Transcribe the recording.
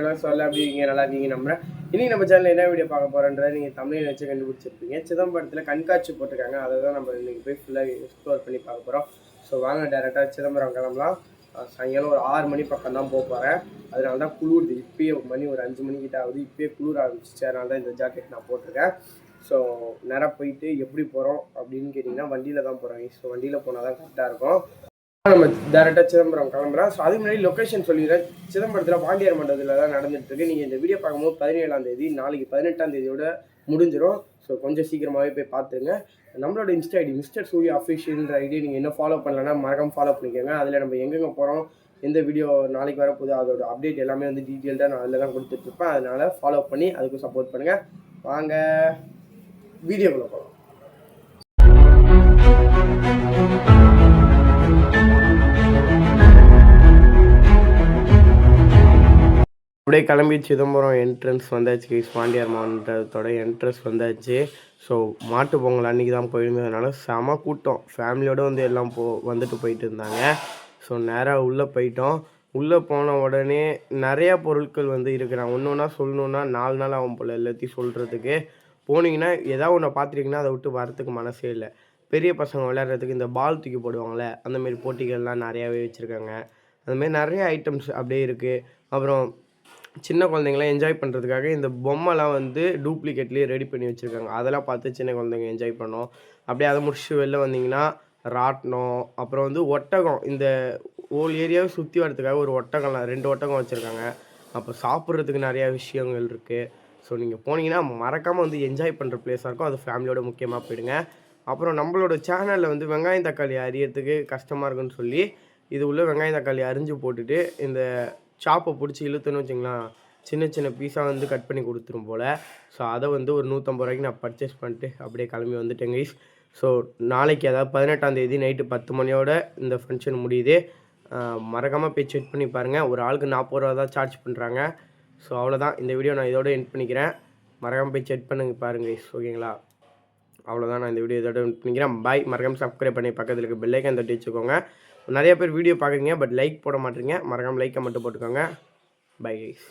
எல்லாம் சொல்ல அப்படிங்க நல்லா இருக்கீங்க நம்புறேன். இன்னைக்கு நம்ம சேனல் என்ன வீடியோ பார்க்க போறோன்றதை நீங்க தமிழில் வச்சு கண்டுபிடிச்சிருப்பீங்க. சிதம்பரத்துல கண்காட்சி போட்டிருக்காங்க. அதை தான் நம்ம இன்னைக்கு போய் ஃபுல்லாக எக்ஸ்ப்ளோர் பண்ணி பார்க்க போறோம். ஸோ வாங்க டேரெக்டாக சிதம்பரம் கிளம்பலாம். சாயங்காலம் ஒரு ஆறு மணி பக்கம் தான் போக போகிறேன் அதனால தான் குளிருது. இப்பயே மணி ஒரு அஞ்சு மணிக்கிட்ட ஆகுது. இப்பயே குளிர் ஆரம்பிச்சிச்சு. அதனால தான் இந்த ஜாக்கெட் நான் போட்டிருக்கேன். ஸோ நேராக போயிட்டு எப்படி போகிறோம் அப்படின்னு கேட்டிங்கன்னா வண்டியில் தான் போகிறோம் ஸோ வண்டியில் போனால் தான் கரெக்டாக இருக்கும். நம்ம டேரெக்டாக சிதம்பரம் கிளம்புறோம் ஸோ அதுக்கு முன்னாடி லொக்கேஷன் சொல்லிடுறேன். சிதம்பரத்தில் பாண்டியார் மண்டலத்தில் தான் நடந்துட்டு இருக்கு நீங்கள் இந்த வீடியோ பார்க்கும்போது பதினேழாம் தேதி நாளைக்கு பதினெட்டாம் தேதியோட முடிஞ்சிடும் ஸோ கொஞ்சம் சீக்கிரமாகவே போய் பார்த்துருங்க. நம்மளோட இன்ஸ்டா ஐடி மிஸ்டர் சூர்யா அஃபிஷியல்ன்ற ஐடி நீங்கள் இன்னும் ஃபாலோ பண்ணலன்னா மறக்காம ஃபாலோ பண்ணிக்கோங்க. அதில் நம்ம எங்கெங்கே போகிறோம் எந்த வீடியோ நாளைக்கு வரப்போகுது அதோட அப்டேட் எல்லாமே வந்து டீட்டெயில்டாக நான் அதில் தான் கொடுத்துட்ருப்பேன் அதனால் ஃபாலோ பண்ணி அதுக்கு சப்போர்ட் பண்ணுங்கள் வாங்க வீடியோக்குள்ளே போகலாம் அப்படியே கிளம்பி சிதம்பரம் என்ட்ரன்ஸ் வந்தாச்சு. பாண்டியார் மாவட்டத்தோட என்ட்ரன்ஸ் வந்தாச்சு. ஸோ மாட்டு பொங்கல் அன்றைக்கி தான் போயிருந்ததுனால செம கூட்டம். ஃபேமிலியோடு வந்து எல்லாம் போ வந்துட்டு போயிட்டு இருந்தாங்க. ஸோ நேராக உள்ளே போயிட்டோம். உள்ளே போன உடனே நிறையா பொருட்கள் வந்து இருக்கிறாங்க ஒன்று ஒன்றா சொல்லணுன்னா நாலு நாள் ஆகும் போல் எல்லாத்தையும் சொல்கிறதுக்கு போனீங்கன்னா எதாவது ஒன்று பார்த்துட்டிங்கன்னா அதை விட்டு வரத்துக்கு மனசே இல்லை. பெரிய பசங்க விளையாடுறதுக்கு இந்த பால் தூக்கி போடுவாங்களே அந்தமாரி போட்டிகள்லாம் நிறையாவே வச்சுருக்காங்க. அதுமாரி நிறைய ஐட்டம்ஸ் அப்படியே இருக்குது அப்புறம் சின்ன குழந்தைங்களாம் என்ஜாய் பண்ணுறதுக்காக இந்த பொம்மைலாம் வந்து டூப்ளிகேட்லேயே ரெடி பண்ணி வச்சுருக்காங்க. அதெல்லாம் பார்த்து சின்ன குழந்தைங்க என்ஜாய் பண்ணோம். அப்படியே அதை முடிச்சு வெளில வந்தீங்கன்னா ராட்டினம் அப்புறம் வந்து ஒட்டகம். இந்த ஓல் ஏரியாவை சுற்றி வரதுக்காக ஒரு ஒட்டகம்லாம் ரெண்டு ஒட்டகம் வச்சுருக்காங்க. அப்போ சாப்பிட்றதுக்கு நிறையா விஷயங்கள் இருக்குது ஸோ நீங்கள் போனீங்கன்னா மறக்காமல் வந்து என்ஜாய் பண்ணுற பிளேஸாக இருக்கும். அது ஃபேமிலியோட முக்கியமாக போயிடுங்க. அப்புறம் நம்மளோட சேனலில் வந்து வெங்காயம் தக்காளி அறியறதுக்கு கஷ்டமாக இருக்குன்னு சொல்லி இது உள்ள வெங்காயம் தக்காளி அரிஞ்சு போட்டுட்டு இந்த சாப்பை பிடிச்சி இழுத்துன்னு வச்சுங்களேன் சின்ன சின்ன பீஸாக வந்து கட் பண்ணி கொடுத்துரும் போல். ஸோ அதை வந்து ஒரு நூற்றம்பது ரூபாய்க்கு நான் பர்ச்சேஸ் பண்ணிட்டு அப்படியே கிளம்பி வந்துட்டேன் கைஸ் ஸோ நாளைக்கு அதாவது பதினெட்டாந்தேதி நைட்டு பத்து மணியோட இந்த ஃபங்க்ஷன் முடியுது. மறக்காமல் போய் செக் பண்ணி பாருங்கள் ஒரு ஆளுக்கு நாற்பது ரூபா தான் சார்ஜ் பண்ணுறாங்க ஸோ அவ்வளோதான் இந்த வீடியோ நான் இதோட எண்ட் பண்ணிக்கிறேன். மறக்காமல் போய் செக் பண்ணுங்க பாருங்க ஓகேங்களா அவ்வளோதான் நான் இந்த வீடியோ இதோட end பண்ணிக்கிறேன். பாய் மறக்காம சப்ஸ்கிரைப் பண்ணி பக்கத்தில் இருக்க பெல்லைக்கன் தட்டி வச்சுக்கோங்க. நிறைய பேர் வீடியோ பார்க்குறீங்க பட் லைக் போட மாட்டீங்க. மறக்காமல் லைக்கை மட்டும் போட்டுக்கோங்க. Bye guys